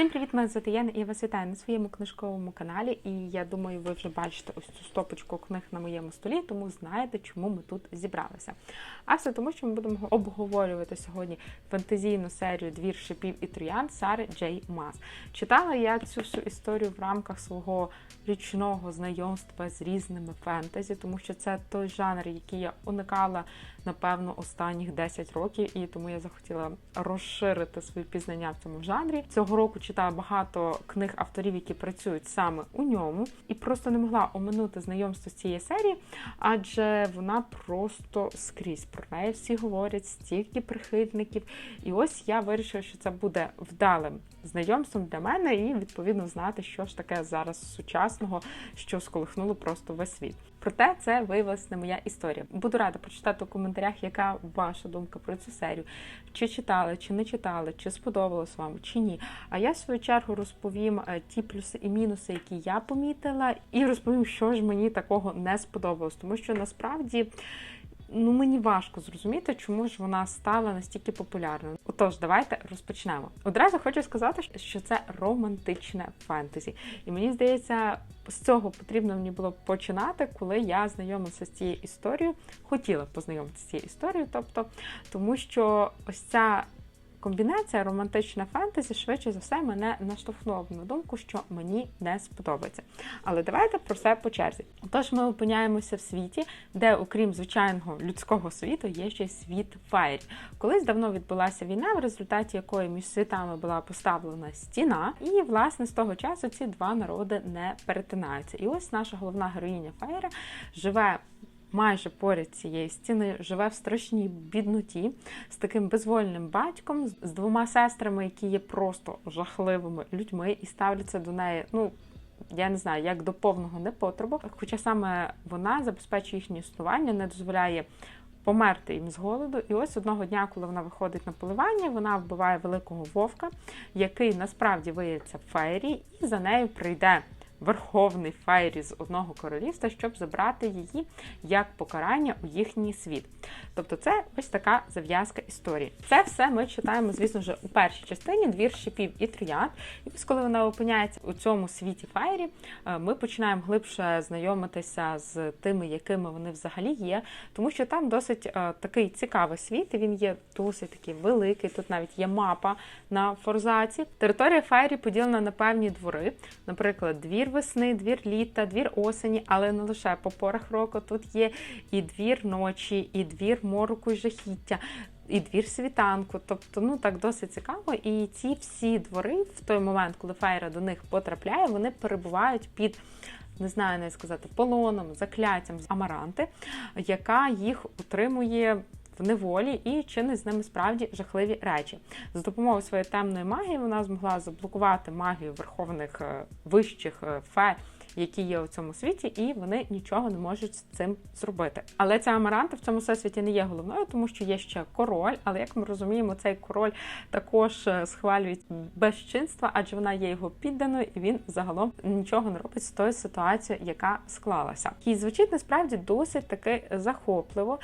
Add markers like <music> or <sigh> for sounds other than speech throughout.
Всім привіт, мене звати Яна, і я вас вітаю на своєму книжковому каналі. І я думаю, ви вже бачите ось цю стопочку книг на моєму столі, тому знаєте, чому ми тут зібралися. А все тому, що ми будемо обговорювати сьогодні фантазійну серію Двір шипів і троян Сари Джей Мас. Читала я цю всю історію в рамках свого річного знайомства з різними фентезі, тому що це той жанр, який я уникала напевно останніх 10 років, і тому я захотіла розширити свої пізнання в цьому жанрі. Цього року читала багато книг авторів, які працюють саме у ньому, і просто не могла оминути знайомство з цієї серії, адже вона просто скрізь про неї всі говорять, стільки прихильників. І ось я вирішила, що це буде вдалим знайомством для мене, і відповідно знати, що ж таке зараз сучасного, що сколихнуло просто весь світ. Проте це виявилася не моя історія. Буду рада прочитати у коментарях, яка ваша думка про цю серію. Чи читали, чи не читали, чи сподобалось вам, чи ні. А я в свою чергу розповім е, ті плюси і мінуси, які я помітила, і розповім, що ж мені такого не сподобалось, тому що насправді. Ну, мені важко зрозуміти, чому ж вона стала настільки популярною. Отож, давайте розпочнемо. Одразу хочу сказати, що це романтичне фентезі. І мені здається, з цього потрібно мені було починати, коли я знайомилася з цією історією, хотіла познайомитися з цією історією, тобто, тому що ось ця комбінація романтична фентезі швидше за все мене наштовхнула на думку, що мені не сподобається. Але давайте про все по черзі. Тож ми опиняємося в світі, де, окрім звичайного людського світу, є ще світ фаєрів. Колись давно відбулася війна, в результаті якої між світами була поставлена стіна, і власне з того часу ці два народи не перетинаються. І ось наша головна героїня Фаєра живе майже поряд цієї стіни живе в страшній бідноті з таким безвольним батьком, з двома сестрами, які є просто жахливими людьми і ставляться до неї. ну, я не знаю, як до повного непотребу, хоча саме вона забезпечує їхнє існування, не дозволяє померти їм з голоду. І ось одного дня, коли вона виходить на поливання, вона вбиває великого вовка, який насправді виявиться феєрі, і за нею прийде верховний файрі з одного королівства, щоб забрати її як покарання у їхній світ. Тобто, це ось така зав'язка історії. Це все ми читаємо, звісно ж, у першій частині двір шипів і троянд. І ось коли вона опиняється у цьому світі файрі, е, ми починаємо глибше знайомитися з тими, якими вони взагалі є, тому що там досить е, такий цікавий світ, і він є досить такий великий. Тут навіть є мапа на форзаці. Територія файрі поділена на певні двори, наприклад, двір весни, двір літа, двір осені, але не лише по порах року. Тут є і двір ночі, і двір мороку і жахіття. І двір світанку, тобто ну так досить цікаво. І ці всі двори в той момент, коли Фейра до них потрапляє, вони перебувають під не знаю, не сказати полоном, закляттям з амаранти, яка їх утримує в неволі і чинить з ними справді жахливі речі. За допомогою своєї темної магії вона змогла заблокувати магію верховних е, вищих е, фе. Які є у цьому світі, і вони нічого не можуть з цим зробити. Але ця амаранта в цьому всесвіті не є головною, тому що є ще король. Але як ми розуміємо, цей король також е, схвалює безчинства, адже вона є його підданою, і він загалом нічого не робить з тою ситуацією, яка склалася. І звучить насправді досить таки захопливо.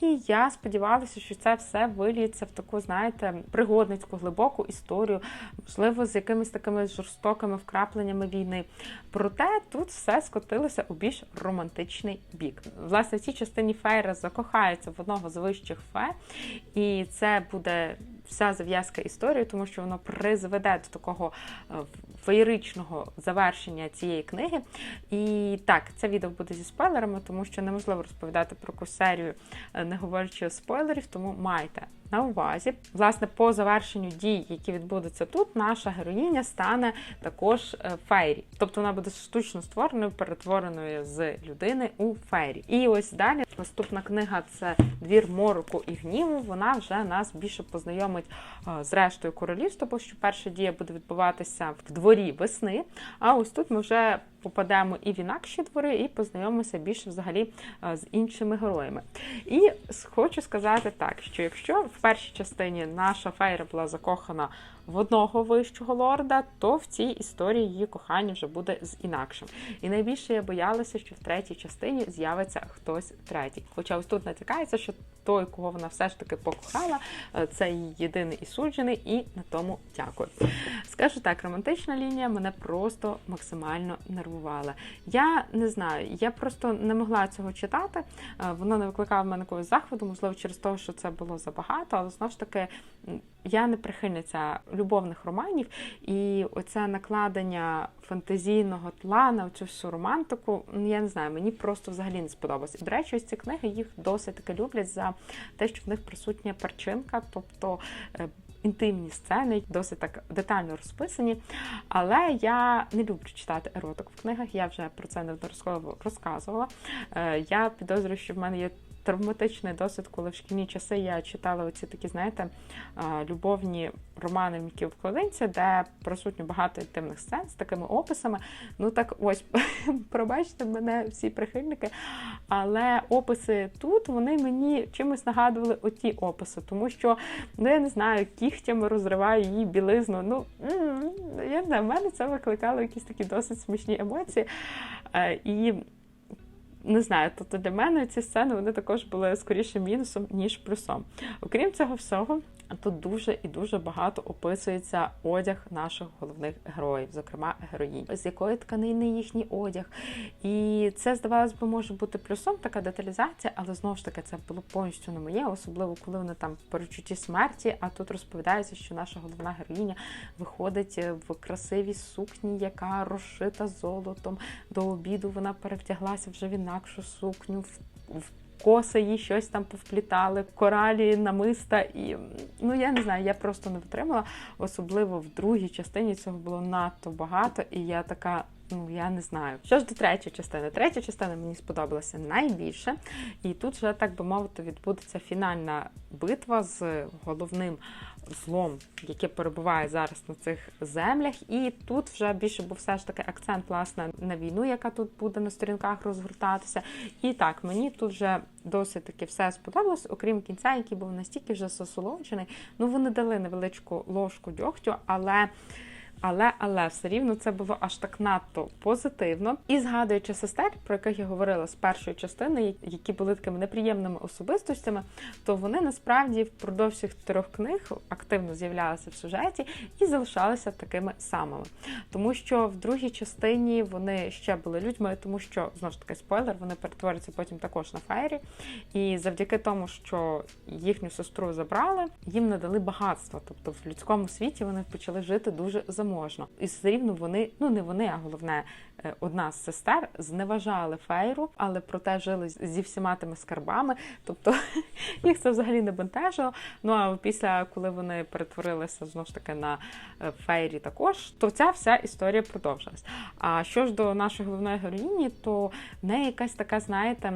І я сподівалася, що це все виліється в таку, знаєте, пригодницьку глибоку історію, можливо, з якимись такими жорстокими вкрапленнями війни. Проте тут все скотилося у більш романтичний бік. Власне, в цій частині Фейра закохається в одного з вищих фе, і це буде вся зав'язка історії, тому що воно призведе до такого е, феєричного завершення цієї книги. І так, це відео буде зі спойлерами, тому що неможливо розповідати про курсерію, е, не говорячи спойлерів, тому майте на увазі. Власне, по завершенню дій, які відбудуться тут, наша героїня стане також е, фейрі. Тобто вона буде штучно створеною, перетвореною з людини у фейрі. І ось далі наступна книга це двір мороку і гніву. Вона вже нас більше познайомить е, з рештою королівства, бо що перша дія буде відбуватися в дворі весни. А ось тут ми вже попадемо і в інакші двори, і познайомимося більше взагалі е, з іншими героями. І хочу сказати так, що якщо в першій частині наша фейра була закохана в одного вищого лорда, то в цій історії її кохання вже буде з інакшим. І найбільше я боялася, що в третій частині з'явиться хтось третій. Хоча ось тут натякається, що той, кого вона все ж таки покохала, е, це її єдиний і суджений, і на тому дякую. Скажу так, романтична лінія мене просто максимально нервувала. Я не знаю, я просто не могла цього читати. Е, Воно не викликало в мене якогось захвату, можливо, через те, що це було забагато, але знову ж таки. Я не прихильниця любовних романів, і оце накладення фантазійного тла на цю всю романтику, ну я не знаю, мені просто взагалі не сподобалось. І, до речі, ось ці книги їх досить таки люблять за те, що в них присутня перчинка, тобто е, інтимні сцени, досить так детально розписані. Але я не люблю читати еротик в книгах. Я вже про це неодноразово розказувала. Е, Я підозрюю, що в мене є. Травматичний досвід, коли в шкільні часи я читала оці такі, знаєте, любовні романи в вкладинці, де присутньо багато інтимних сцен з такими описами. Ну так ось, <laughs> пробачте мене всі прихильники, але описи тут вони мені чимось нагадували оті описи, тому що ну я не знаю, кігтями розриваю її білизну. Ну я не знаю, в мене це викликало якісь такі досить смішні емоції. Е, І не знаю, тобто для мене ці сцени вони також були скоріше мінусом, ніж плюсом. Окрім цього всього, тут дуже і дуже багато описується одяг наших головних героїв, зокрема героїнь, з якої тканини їхній одяг. І це, здавалось би, може бути плюсом, така деталізація, але знову ж таки це було повністю не моє, особливо коли вони там перечутті смерті. А тут розповідається, що наша головна героїня виходить в красивій сукні, яка розшита золотом. До обіду вона перевдяглася вже в інакшу сукню. в- в Коси їй щось там повплітали, коралі, намиста, і ну я не знаю, я просто не витримала. Особливо в другій частині цього було надто багато, і я така. Ну, я не знаю. Що ж до третьої частини? Третя частина мені сподобалася найбільше, і тут вже, так би мовити, відбудеться фінальна битва з головним злом, яке перебуває зараз на цих землях. І тут вже більше був все ж таки акцент власне на війну, яка тут буде на сторінках розгортатися. І так, мені тут вже досить таки все сподобалось, окрім кінця, який був настільки вже засолоджений. Ну, вони дали невеличку ложку дьогтю, але. Але, але все рівно це було аж так надто позитивно. І згадуючи сестер, про яких я говорила з першої частини, які були такими неприємними особистостями, то вони насправді впродовж цих трьох книг активно з'являлися в сюжеті і залишалися такими самими. Тому що в другій частині вони ще були людьми, тому що знову ж таки спойлер, вони перетворюються потім також на фейрі. І завдяки тому, що їхню сестру забрали, їм надали багатство. Тобто в людському світі вони почали жити дуже заможно. І все рівно вони, ну не вони, а головне, е, одна з сестер зневажали фейру, але проте жили зі всіма тими скарбами. Тобто <laughs> їх це взагалі не бентежило. Ну а після, коли вони перетворилися знову ж таки на е, фейрі, також то ця вся історія продовжилась. А що ж до нашої головної героїні, то в неї якась така, знаєте.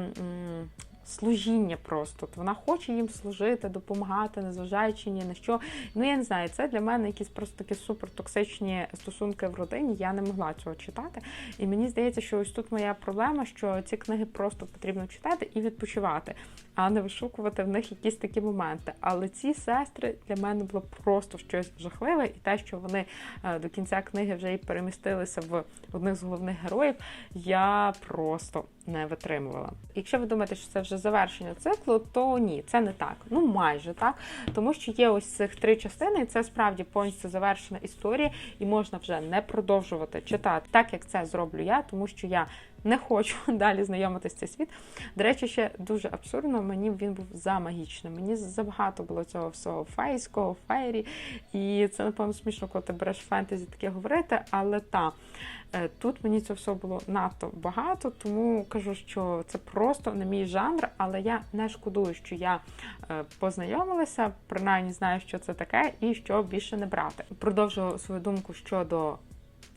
Служіння просто От вона хоче їм служити, допомагати, незважаючи ні на що. Ну я не знаю, це для мене якісь просто такі супертоксичні стосунки в родині. Я не могла цього читати. І мені здається, що ось тут моя проблема, що ці книги просто потрібно читати і відпочивати, а не вишукувати в них якісь такі моменти. Але ці сестри для мене було просто щось жахливе, і те, що вони е, до кінця книги вже і перемістилися в одних з головних героїв, я просто не витримувала. Якщо ви думаєте, що це вже завершення циклу, то ні, це не так. Ну майже так. Тому що є ось цих три частини, і це справді повністю завершена історія, і можна вже не продовжувати читати так, як це зроблю я, тому що я. Не хочу <laughs> далі знайомитися з цей світ. До речі, ще дуже абсурдно, мені він був замагічним. Мені забагато було цього всього фейського, фейрі. І це, напевно, смішно, коли ти береш фентезі таке говорити, але та. Е, Тут мені це все було надто багато, тому кажу, що це просто не мій жанр, але я не шкодую, що я е, познайомилася, принаймні знаю, що це таке, і що більше не брати. Продовжу свою думку щодо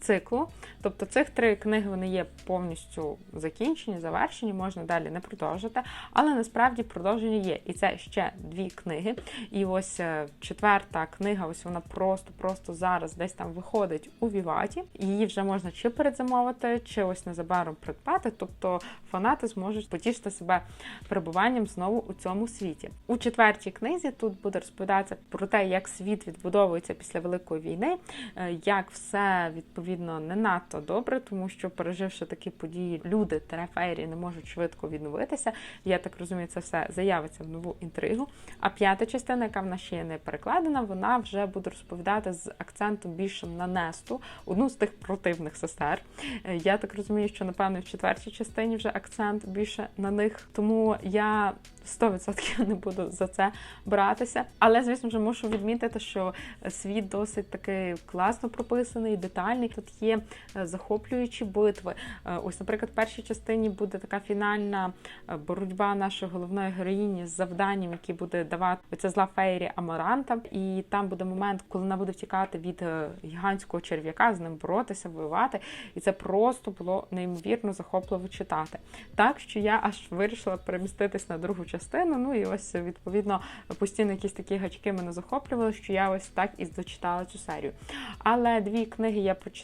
циклу. Тобто цих три книги вони є повністю закінчені, завершені, можна далі не продовжити, але насправді продовження є. І це ще дві книги. І ось е, четверта книга, ось вона просто-просто зараз десь там виходить у Віваті. Її вже можна чи передзамовити, чи ось незабаром придбати. Тобто фанати зможуть потішити себе перебуванням знову у цьому світі. У четвертій книзі тут буде розповідатися про те, як світ відбудовується після Великої війни, е, як все відповідає відповідно не надто добре, тому що переживши такі події, люди терафейрі не можуть швидко відновитися. Я так розумію, це все заявиться в нову інтригу. А п'ята частина, яка в нас ще не перекладена, вона вже буде розповідати з акцентом більшим на Несту, одну з тих противних сестер. Я так розумію, що напевно в четвертій частині вже акцент більше на них. Тому я 100% не буду за це братися. Але, звісно ж, мушу відмітити, що світ досить таки класно прописаний, детальний. Тут є е, захоплюючі битви. Е, Ось, наприклад, в першій частині буде така фінальна е, боротьба нашої головної героїні з завданням, які буде давати оця зла фейрі Амаранта. І там буде момент, коли вона буде втікати від гігантського черв'яка, з ним боротися, воювати. І це просто було неймовірно захопливо читати. Так що я аж вирішила переміститись на другу частину. Ну і ось відповідно постійно якісь такі гачки мене захоплювали, що я ось так і дочитала цю серію. Але дві книги я прочитала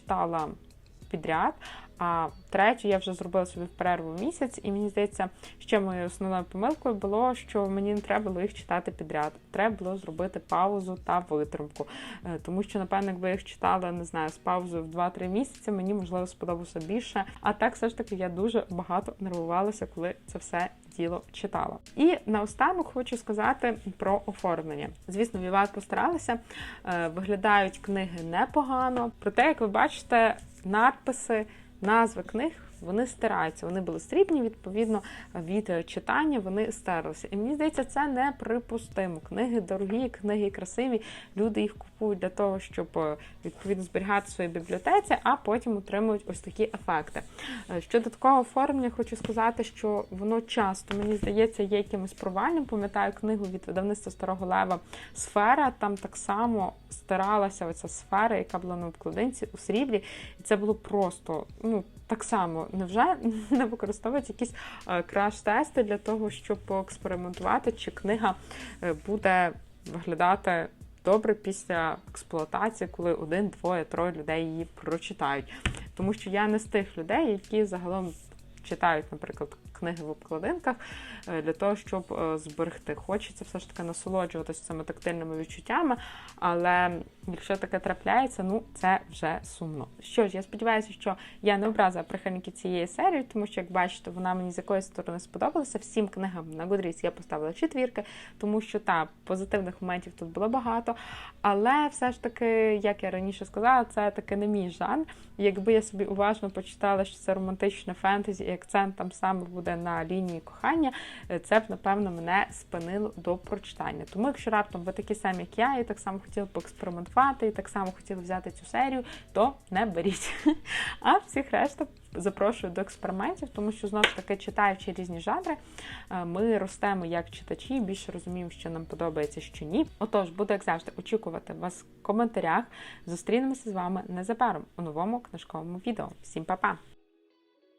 підряд. А третю я вже зробила собі в перерву місяць, і мені здається, ще моєю основною помилкою було, що мені не треба було їх читати підряд. Треба було зробити паузу та витримку. Е, Тому що, напевно, якби їх читала, не знаю, з паузою в 2-3 місяці, мені можливо сподобалося більше. А так все ж таки я дуже багато нервувалася, коли це все діло читала. І наостанок хочу сказати про оформлення. Звісно, Віват постаралися, е, виглядають книги непогано. Проте, як ви бачите, надписи, назви книг. Вони стираються, вони були срібні, відповідно, від е, читання вони стерлися. І мені здається, це неприпустимо. Книги дорогі, книги красиві. Люди їх купують для того, щоб е, відповідно зберігати в своїй бібліотеці, а потім отримують ось такі ефекти. Е, Щодо такого оформлення, хочу сказати, що воно часто, мені здається, є якимось провальним. Пам'ятаю книгу від видавництва Старого Лева Сфера. Там так само стиралася оця сфера, яка була на обкладинці у сріблі. І це було просто, ну. Так само, невже <laughs> не використовують якісь е, краш-тести для того, щоб поекспериментувати, чи книга е, буде виглядати добре після експлуатації, коли один, двоє, троє людей її прочитають. Тому що я не з тих людей, які загалом читають, наприклад, книги в обкладинках е, для того, щоб зберегти. Хочеться все ж таки насолоджуватися цими тактильними відчуттями, але якщо таке трапляється, ну це вже сумно. Що ж, я сподіваюся, що я не образила прихильників цієї серії, тому що, як бачите, вона мені з якоїсь сторони сподобалася. Всім книгам на Goodreads я поставила четвірки, тому що та позитивних моментів тут було багато. Але все ж таки, як я раніше сказала, це таки не мій жанр. Якби я собі уважно почитала, що це романтичне фентезі, і акцент там саме буде на лінії кохання, е, це б напевно мене спинило до прочитання. Тому, якщо раптом ви такі самі, як я, і так само хотіли поекспериментувати, і так само хотіли взяти цю серію, то не беріть. <laughs> А всіх решта запрошую до експериментів, тому що знову ж таки, читаючи різні жанри, е, ми ростемо як читачі, більше розуміємо, що нам подобається, що ні. Отож, буду як завжди очікувати вас в коментарях. Зустрінемося з вами незабаром у новому книжковому відео. Всім па-па!